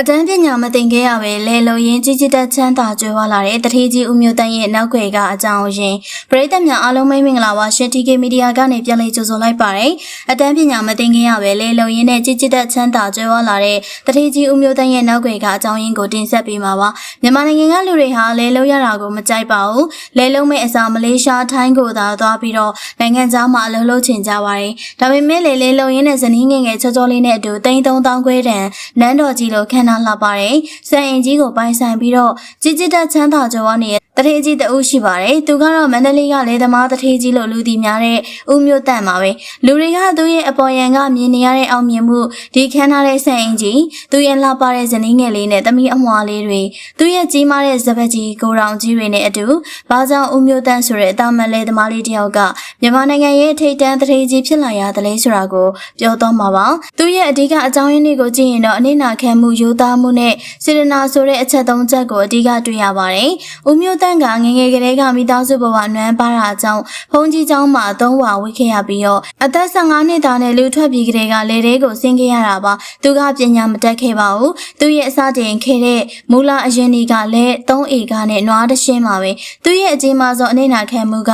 အတန်းပညာမသင်ခဲ့ရပဲလေလုံရင်ကြီးကြီးတက်ချမ်းသာကြွယ်ဝလာတဲ့တထေးကြီးဦးမျိုးတန်းရဲ့နောက်ွယ်ကအကြောင်းရင်းပရိသတ်များအားလုံးမိတ်မင်္ဂလာပါရှင် TK Media ကနေပြန်လည်ကြိုဆိုလိုက်ပါတယ်အတန်းပညာမသင်ခဲ့ရပဲလေလုံရင်နဲ့ကြီးကြီးတက်ချမ်းသာကြွယ်ဝလာတဲ့တထေးကြီးဦးမျိုးတန်းရဲ့နောက်ွယ်ကအကြောင်းရင်းကိုတင်ဆက်ပေးမှာပါမြန်မာနိုင်ငံကလူတွေဟာလေလုံရတာကိုမကြိုက်ပါဘူးလေလုံမဲ့အစားမလေးရှားထိုင်းကိုသာသွားပြီးတော့နိုင်ငံခြားမှာအလုပ်လုပ်ချင်ကြပါတယ်ဒါပေမဲ့လေလေလုံရင်နဲ့ဇနီးငယ်ငယ်ချောချောလေးနဲ့အတူတိန်း3000ခွဲတန်နန်းတော်ကြီးလိုခန်းနာလှပါတယ်။စံအင်ကြီးကိုပိုင်ဆိုင်ပြီးတော့ကြီးကြီးတက်ချမ်းသာကြွားနေတဲ့ တထေးကြီးတအုပ်ရှိပါတယ်။သူကတော့မန္တလေးကလေသမားတထေးကြီးလို့လူသိများတဲ့ဦးမျိုးတန့်ပါပဲ။လူတွေကသူ့ရဲ့အပေါ်ယံကမြင်နေရတဲ့အောင်မြင်မှုဒီခန်းထားတဲ့စံအင်ကြီးသူ့ရဲ့လှပတဲ့ဇနီးငယ်လေးနဲ့တမီးအမွာလေးတွေသူ့ရဲ့ကြီးမားတဲ့ဇပတ်ကြီးကိုရောင်ကြီးတွေနဲ့အတူဘာကြောင့်ဦးမျိုးတန့်ဆိုတဲ့အတာမန်လေသမားလေးတယောက်ကမြန်မာနိုင်ငံရဲ့ထိပ်တန်းတထေးကြီးဖြစ်လာရတယ်လဲဆိုတာကိုပြောတော့မှာပါ။သူ့ရဲ့အဓိကအကြောင်းရင်းတွေကိုကြည့်ရင်တော့အနစ်နာခံမှုယူသားမှုနဲ့စေတနာဆိုတဲ့အချက်သုံးချက်ကိုအဓိကတွေ့ရပါတယ်။ဦးမျိုးတန့်ကငယ်ငယ်ကလေးကမိသားစုဘဝနွမ်းပါတာအကြောင်းဘုန်းကြီးကျောင်းမှာသုံးဝါဝိခဲ့ရပြီးတော့အသက်15နှစ်သားနဲ့လူထွက်ပြီးကလေးကလေတဲကိုဆင်းခဲ့ရတာပါ။သူကပညာမတတ်ခဲ့ပါဘူး။သူရဲ့အစတင်ခဲ့တဲ့မူလအရင်ဒီကလည်း3ဧကနဲ့နွားတရှင်းပါပဲ။သူရဲ့အကြီးမားဆုံးအနစ်နာခံမှုက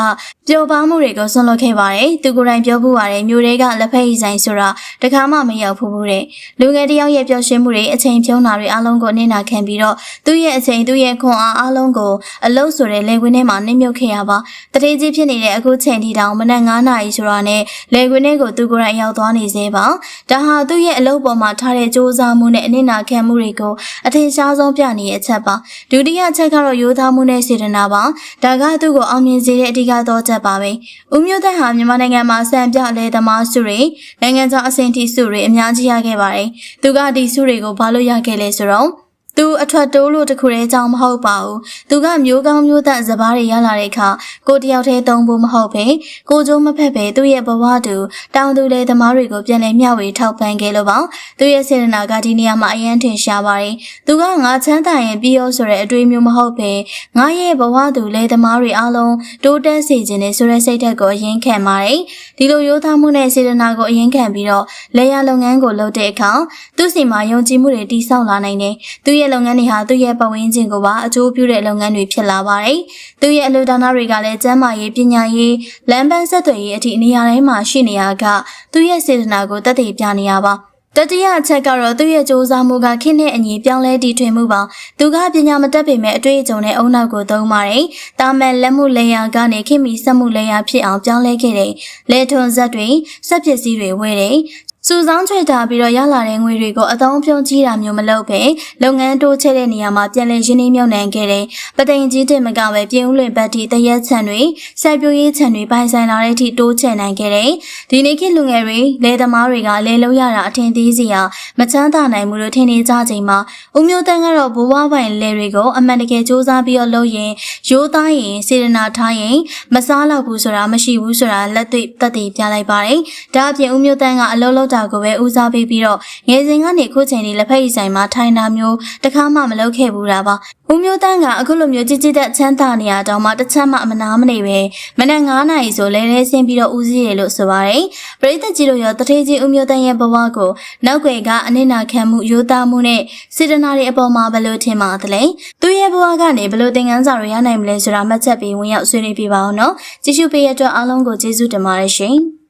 ပျော်ပါမှုတွေကိုဆွန့်လွတ်ခဲ့ပါတယ်။သူကိုယ်တိုင်ပြောဖို့ပါတယ်မျိုးတွေကလက်ဖက်ရည်ဆိုင်ဆိုတာတခါမှမရောက်ဘူးဘူးတဲ့။လူငယ်တယောက်ရဲ့ပျော်ရွှင်မှုတွေအချိန်ဖြုံးတာတွေအားလုံးကိုအနစ်နာခံပြီးတော့သူ့ရဲ့အချိန်သူ့ရဲ့ခွန်အားအားလုံးကိုအလုတ်ဆိုတဲ့လေခွင်းထဲမှာနှိမ့်မြုပ်ခဲ့ရပါတတိကြီးဖြစ်နေတဲ့အခုချိန်ထိတောင်မနက်9နာရီဆိုတာနဲ့လေခွင်းထဲကိုသူကိုယ်တိုင်ရောက်သွားနေသေးပါဒါဟာသူ့ရဲ့အလုတ်ပေါ်မှာထားတဲ့စ조사မှုနဲ့အနစ်နာခံမှုတွေကိုအထင်ရှားဆုံးပြနေတဲ့အချက်ပါဒုတိယအချက်ကတော့ရိုးသားမှုနဲ့စေတနာပါဒါကသူ့ကိုအောင်မြင်စေတဲ့အဓိကသောချက်ပါပဲဦးမျိုးသက်ဟာမြန်မာနိုင်ငံမှာစံပြလဲသမားစုတွေနိုင်ငံခြားအဆင့်ထိစုတွေအများကြီးရခဲ့ပါတယ်သူကဒီစုတွေကိုဘာလို့ရခဲ့လဲဆိုတော့ သူအထွက်တိုးလို့တခုတည်းကြောင့်မဟုတ်ပါဘူး။သူကမျိုးကောင်းမျိုးသက်စပားတွေရလာတဲ့အခါကိုတယောက်တည်းသုံးဖို့မဟုတ်ပဲကိုကျိုးမဖက်ပဲသူ့ရဲ့ဘဝတူတောင်သူလေသမားတွေကိုပြန်လည်မျှဝေထောက်ပံ့ခဲ့လို့ပါ။သူရဲ့စေတနာကဒီနေရာမှာအယမ်းထင်ရှားပါတယ်။သူကငါချမ်းသာရင်ပြီးရောဆိုတဲ့အတွေးမျိုးမဟုတ်ပဲငါရဲ့ဘဝတူလေသမားတွေအားလုံးတိုးတက်စေခြင်းနဲ့ဆိုတဲ့စိတ်ဓာတ်ကိုအရင်ခံပါတယ်။ဒီလိုရိုးသားမှုနဲ့စေတနာကိုအရင်ခံပြီးတော့လေယာလုပ်ငန်းကိုလုပ်တဲ့အခါသူ့စီမှာယုံကြည်မှုတွေတည်ဆောက်လာနိုင်တယ်။သူရဲ့လုပ်ငန်းတွေဟာသူ့ရဲ့ပတ်ဝန်းကျင်ကိုပါအကျိုးပြုတဲ့လုပ်ငန်းတွေဖြစ်လာပါတယ်။သူ့ရဲ့အလုပ်ဒါနတွေကလည်းကျန်းမာရေးပညာရေးလမ်းပန်းဆက်သွယ်ရေးအထိနေရာတိုင်းမှာရှိနေရကသူ့ရဲ့စေတနာကိုတတ်သိပြနေရပါတတိယအချက်ကတော့သူ့ရဲ့စ조사မှုကခင်းတဲ့အညီပြောင်းလဲတည်ထွင်မှုပါသူကပညာမတတ်ပေမဲ့အတွေ့အကြုံနဲ့အုံနောက်ကိုသုံးပါတယ်တာမန်လက်မှုလေယာကနေခင်မီစက်မှုလေယာဖြစ်အောင်ပြောင်းလဲခဲ့တယ်လေထွန်ဇက်တွေစက်ပစ္စည်းတွေဝယ်တယ် စူဆောင်းချွေတာပြီးတော့ရလာတဲ့ငွေတွေကိုအသုံးပြုကြီးတာမျိုးမလုပ်ပဲလုပ်ငန်းတိုးချဲ့တဲ့နေရာမှာပြန်လည်ရင်းနှီးမြှုပ်နှံခဲ့တယ်။ပသိမ်ကြီးတင်မကပဲပြင်ဦးလွင်ဘတ်တီတရက်ချံတွေစိုက်ပျိုးရေးချံတွေပိုင်ဆိုင်လာတဲ့အထိတိုးချဲ့နိုင်ခဲ့တယ်။ဒီနေ့ခေတ်လူငယ်တွေလယ်သမားတွေကလယ်လုပ်ရတာအထင်သေးစရာမချမ်းသာနိုင်ဘူးလို့ထင်နေကြချိန်မှာဦးမျိုးတန်းကတော့ဘဝပိုင်လယ်တွေကိုအမှန်တကယ်စူးစမ်းပြီးတော့လုပ်ရင်ရိုးသားရင်စေတနာထားရင်မစားတော့ဘူးဆိုတာမရှိဘူးဆိုတာလက်တွေ့သက်သေပြလိုက်ပါတယ်။ဒါအပြင်ဦးမျိုးတန်းကအလုံးလုံးတာကိုပဲဦးစားပေးပြီးတော့ငယ်စဉ်ကနေခုချိန်ထိလက်ဖက်ရည်ဆိုင်မှာထိုင်တာမျိုးတခါမှမလုပ်ခဲ့ဘူးတာပါဦးမျိုးတန်းကအခုလိုမျိုးကြည်ကြည်သက်ချမ်းသာနေရတော့မှတစ်ချက်မှမနာမနေပဲမနက်9နာရီဆိုလဲလဲဆင်းပြီးတော့ဦးစီးရလို့ဆိုပါတယ်ပရိသတ်ကြီးတို့ရောတထေးကြီးဦးမျိုးတန်းရဲ့ဘဝကိုနောက်ွယ်ကအနစ်နာခံမှုရိုးသားမှုနဲ့စေတနာတွေအပေါ်မှာဘယ်လိုထင်ပါသလဲသူရဲ့ဘဝကနေဘယ်လိုသင်ခန်းစာတွေရနိုင်မလဲဆိုတာမှတ်ချက်ပြီးဝင်ရောက်ဆွေးနွေးပြပါအောင်နော်ကြည့်ရှုပေးရတဲ့အတွက်အားလုံးကိုကျေးဇူးတင်ပါတယ်ရှင်